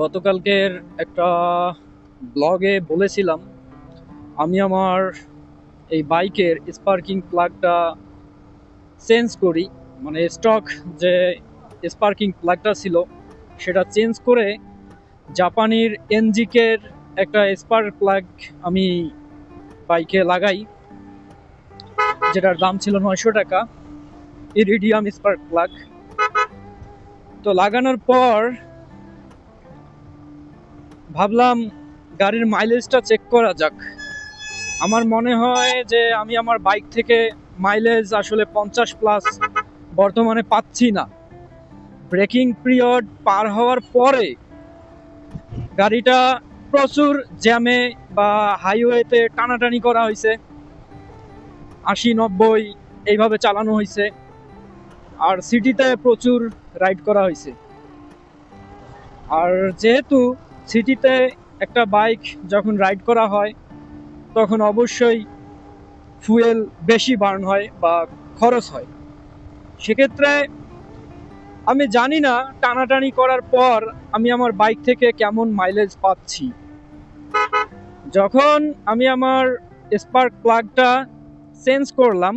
গতকালকের একটা ব্লগে বলেছিলাম, আমি আমার এই বাইকের স্পার্কিং প্লাগটা চেঞ্জ করি মানে স্টক যে স্পার্কিং প্লাগটা ছিল, সেটা চেঞ্জ করে জাপানির এনজিকের একটা স্পার্ক প্লাগ আমি বাইকে লাগাই, যেটার দাম ছিল নয়শো টাকা, ইরিডিয়াম স্পার্ক প্লাগ। তো লাগানোর পর ভাবলাম গাড়ির মাইলেজটা চেক করা যাক। আমার মনে হয় যে আমি আমার বাইক থেকে মাইলেজ আসলে পঞ্চাশ প্লাস বর্তমানে পাচ্ছি না। ব্রেকিং পিরিয়ড পার হওয়ার পরে গাড়িটা প্রচুর জ্যামে বা হাইওয়েতে টানাটানি করা হয়েছে। আশি, নব্বই এইভাবে চালানো হয়েছে। আর সিটিতে প্রচুর রাইড করা হয়েছে। আর যেহেতু সিটিতে একটা বাইক যখন রাইড করা হয়, তখন অবশ্যই ফুয়েল বেশি বার্ন হয় বা খরচ হয়। সেক্ষেত্রে আমি জানি না টানাটানি করার পর আমি আমার বাইক থেকে কেমন মাইলেজ পাচ্ছি। যখন আমি আমার স্পার্ক প্লাগটা চেঞ্জ করলাম,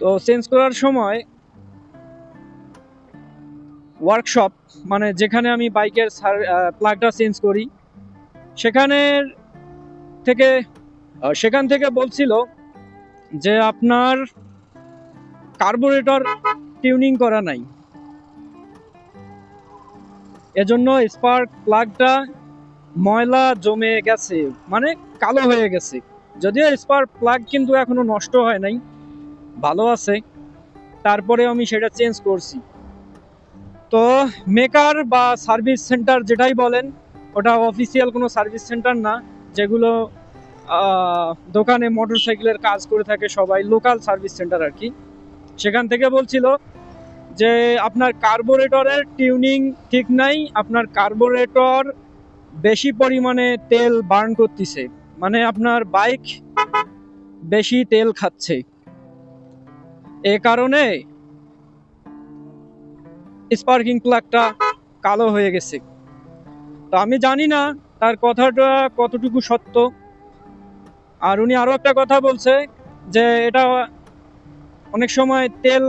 তো চেঞ্জ করার সময় ওয়ার্কশপ মানে যেখানে আমি বাইকের প্লাগটা চেঞ্জ করি। সেখানের থেকে সেখান থেকে বলছিল যে আপনার কার্বোরেটর টিউনিং করা নাই। এজন্য স্পার্ক প্লাগটা ময়লা জমে গেছে মানে কালো হয়ে গেছে। যদিও স্পার্ক প্লাগ কিন্তু এখনও নষ্ট হয় নাই, ভালো আছে। তারপরে আমি সেটা চেঞ্জ করছি। তো মেকার বা সার্ভিস সেন্টার যেটাই বলেন, ওটা অফিসিয়াল কোনো সার্ভিস সেন্টার না, যেগুলো দোকানে মোটর সাইকেলের কাজ করে থাকে সবাই লোকাল সার্ভিস সেন্টার আর কি। সেখান থেকে বলছিল যে, আপনার কার্বোরেটরের টিউনিং ঠিক নাই, আপনার কার্বোরেটর বেশি পরিমাণে তেল বার্ন করতেছে মানে আপনার বাইক বেশি তেল খাচ্ছে। এ কারণে স্পার্কিং প্লাগটা কালো হয়ে গেছে। তো আমি জানি না তার কথাটা কতটুকু সত্য। আর উনি আরও একটা কথা বলছে যে এটা অনেক সময় তেল,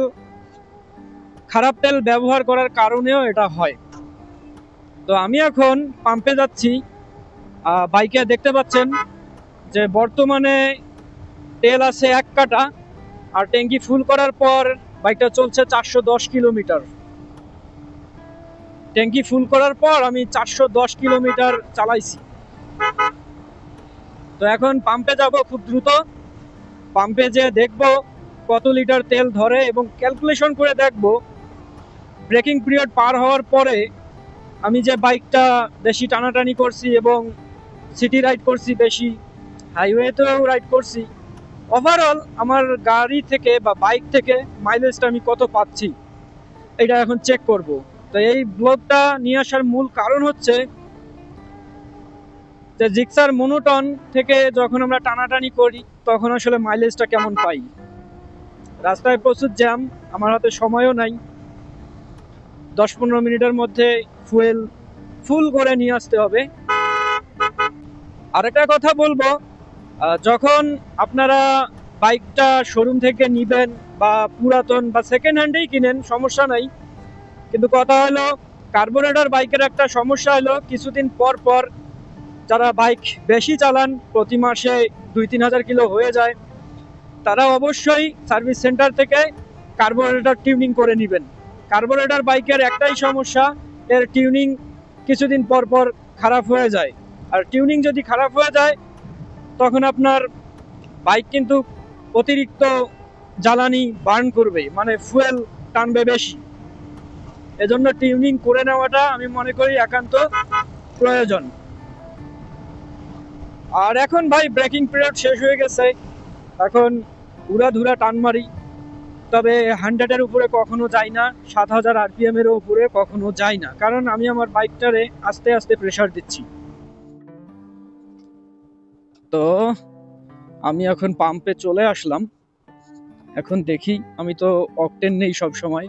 খারাপ তেল ব্যবহার করার কারণেও এটা হয়। তো আমি এখন পাম্পে যাচ্ছি। বাইকে দেখতে পাচ্ছেন যে বর্তমানে তেল আছে এক কাটা, আর ট্যাঙ্কি ফুল করার পর বাইকটা চলছে চারশো দশ কিলোমিটার। ট্যাঙ্কি ফুল করার পর আমি চারশো দশ কিলোমিটার চালাইছি। তো এখন পাম্পে যাব খুব দ্রুত। পাম্পে যে দেখব কত লিটার তেল ধরে এবং ক্যালকুলেশন করে দেখব। ব্রেকিং পিরিয়ড পার হওয়ার পরে আমি যে বাইকটা বেশি টানাটানি করছি এবং সিটি রাইড করছি বেশি হাইওয়েতেও রাইড করছি। ওভারঅল আমার গাড়ি থেকে বা বাইক থেকে মাইলেজটা আমি কত পাচ্ছি, এটা এখন চেক করব। তো এই ব্লগটা নিয়ে আসার মূল কারণ হচ্ছে যে জিক্সার মনোটন থেকে যখন আমরা টানাটানি করি, তখন আসলে মাইলেজটা কেমন পাই। রাস্তায় প্রচুর জ্যাম আমার হাতে সময়ও নাই। দশ পনেরো মিনিটের মধ্যে ফুয়েল ফুল করে নিয়ে আসতে হবে। আরেকটা কথা বলব যখন আপনারা বাইকটা শোরুম থেকে নিবেন বা পুরাতন বা সেকেন্ড হ্যান্ডেই কিনেন, সমস্যা নাই। কিন্তু কথা হলো কার্বোরেটর বাইকের একটা সমস্যা হলো, কিছুদিন পর পর যারা বাইক বেশি চালান, প্রতি মাসে দুই তিন হাজার কিলো হয়ে যায়, তারা অবশ্যই সার্ভিস সেন্টার থেকে কার্বোরেটর টিউনিং করে নেবেন। কার্বোরেটর বাইকের একটাই সমস্যা, এর টিউনিং কিছুদিন পর পর খারাপ হয়ে যায়। আর টিউনিং যদি খারাপ হয়ে যায়, তখন আপনার বাইক কিন্তু অতিরিক্ত জ্বালানি বার্ন করবে মানে ফুয়েল টানবে বেশি। এজন্য টিউনিং করে নেওয়াটা আমি মনে করি একান্ত প্রয়োজন। আর এখন ভাই ব্রেকিং পিরিয়ড শেষ হয়ে গেছে। এখন উড়াধুরা টান মারি তবে হান্ড্রেডের উপরে কখনো যাই না, সাত হাজার আরপিএম এর উপরে কখনো যাই না। কারণ আমি আমার বাইকটারে আস্তে আস্তে প্রেশার দিচ্ছি। তো আমি এখন পাম্পে চলে আসলাম। এখন দেখি, আমি তো অকটেন নেই সব সময়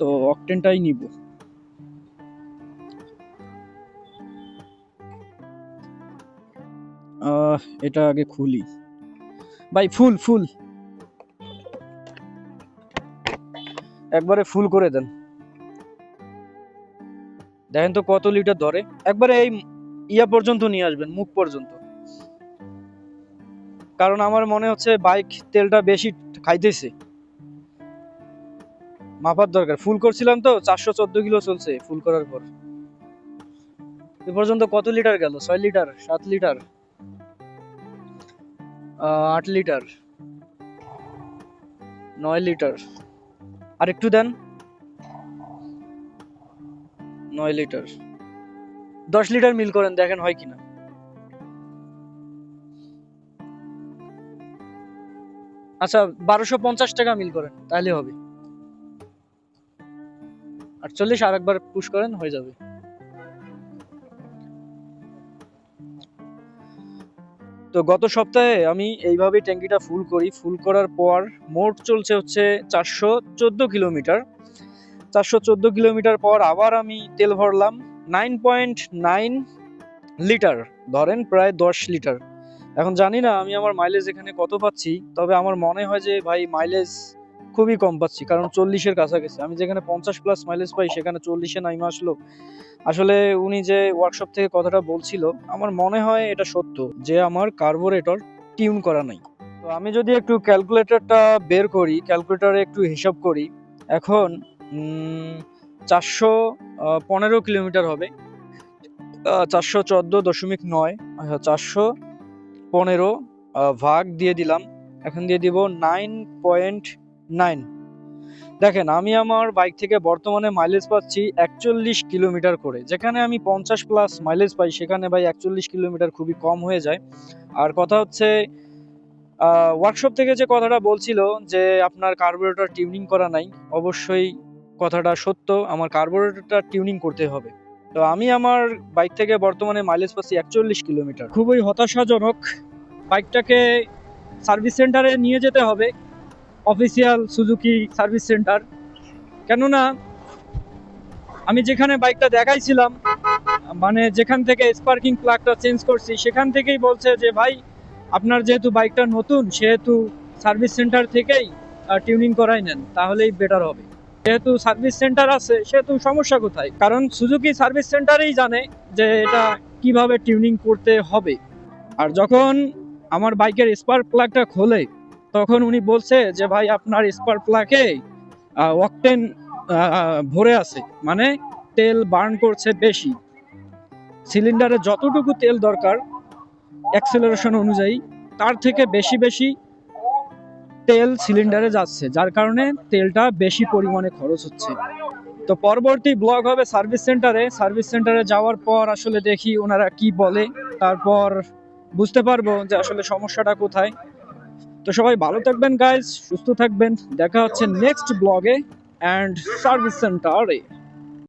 তো অকটেনটাই নিব। এটা আগে খুলি। ভাই, ফুল ফুল। একবারে ফুল করে দেন। দেখেন তো কত লিটার ধরে। একবারে এই ইয়া পর্যন্ত নিয়ে আসবেন, মুখ পর্যন্ত। কারণ আমার মনে হচ্ছে বাইক তেলটা বেশি খাইতেছে। মাপার দরকার। ফুল করছিলাম তো, চারশো চোদ্দ কিলো চলছে ফুল করার পর। এ পর্যন্ত কত লিটার গেল? ছয় লিটার, সাত লিটার আট লিটার, নয় লিটার। আর একটু দেন। নয় লিটার। দশ লিটার মিল করেন, দেখেন হয় কিনা। আচ্ছা বারোশো পঞ্চাশ টাকা মিল করেন, তাহলে হবে। আটচল্লিশ আর একবার পুশ করেন, হয়ে যাবে। তো গত সপ্তাহে আমি এইভাবে ট্যাঙ্কিটা ফুল করি। ফুল করার পর মোট চলছে হচ্ছে চারশো চোদ্দ কিলোমিটার। চারশো চোদ্দ কিলোমিটার পর আবার আমি তেল ভরলাম। নাইন পয়েন্ট নাইন লিটার, ধরেন প্রায় দশ লিটার। এখন জানি না আমি আমার মাইলেজ এখানে কত পাচ্ছি, তবে আমার মনে হয় যে ভাই মাইলেজ খুবই কম পাচ্ছি, কারণ চল্লিশের কাছাকাছি। আমি যেখানে পঞ্চাশ প্লাস মাইলেজ পাই, সেখানে চল্লিশে নাইমা আসলো। আসলে উনি যে ওয়ার্কশপ থেকে কথাটা বলছিল, আমার মনে হয় এটা সত্য, যে আমার কার্বোরেটর টিউন করা নাই। তো আমি যদি একটু ক্যালকুলেটরটা বের করি ক্যালকুলেটরে একটু হিসাব করি, এখন চারশো পনেরো কিলোমিটার হবে। চারশো চোদ্দ দশমিক নয় চারশো পনেরো ভাগ দিয়ে দিলাম। এখন দিয়ে দিব নাইন পয়েন্ট নাইন। দেখেন, আমি আমার বাইক থেকে বর্তমানে মাইলেজ পাচ্ছি একচল্লিশ কিলোমিটার করে। যেখানে আমি পঞ্চাশ প্লাস মাইলেজ পাই, সেখানে ভাই একচল্লিশ কিলোমিটার খুবই কম হয়ে যায়। আর কথা হচ্ছে ওয়ার্কশপ থেকে যে কথাটা বলছিল যে আপনার কার্বোরেটর টিউনিং করা নাই, অবশ্যই কথাটা সত্য, আমার কার্বোরেটরটা টিউনিং করতে হবে। তো আমি আমার বাইক থেকে বর্তমানে মাইলেজ পাচ্ছি একচল্লিশ কিলোমিটার। খুবই হতাশাজনক। বাইকটাকে সার্ভিস সেন্টারে নিয়ে যেতে হবে। অফিসিয়াল সুজুকি সার্ভিস সেন্টার কেননা, আমি যেখানে বাইকটা দেখাইছিলাম মানে যেখান থেকে স্পার্কিং প্লাগটা চেঞ্জ করছি, সেখান থেকেই বলছে যে, ভাই, আপনার যেহেতু বাইকটা নতুন, সেহেতু সার্ভিস সেন্টার থেকেই টিউনিং করাই নেন, তাহলেই বেটার হবে। যেহেতু সার্ভিস সেন্টার আছে, সেহেতু সমস্যা কোথায়? কারণ সুজুকি সার্ভিস সেন্টারেই জানে যে, এটা কীভাবে টিউনিং করতে হবে। আর যখন আমার বাইকের স্পার্ক প্লাগটা খোলে তখন উনি বলছে যে, ভাই, আপনার স্পার্ক প্লাকে অকটেন ভরে আছে। মানে তেল বার্ন করছে বেশি। সিলিন্ডারে যতটুকু তেল দরকার অ্যাক্সেলারেশন অনুযায়ী, তার থেকে বেশি বেশি তেল সিলিন্ডারে যাচ্ছে। যার কারণে তেলটা বেশি পরিমাণে খরচ হচ্ছে। তো পরবর্তী ব্লগ হবে সার্ভিস সেন্টারে সার্ভিস সেন্টারে যাওয়ার পর আসলে দেখি ওনারা কি বলে। তারপর বুঝতে পারব যে আসলে সমস্যাটা কোথায়। তো সবাই ভালো থাকবেন গাইজ সুস্থ থাকবেন। দেখা হচ্ছে নেক্সট ব্লগে অ্যান্ড সার্ভিস সেন্টারে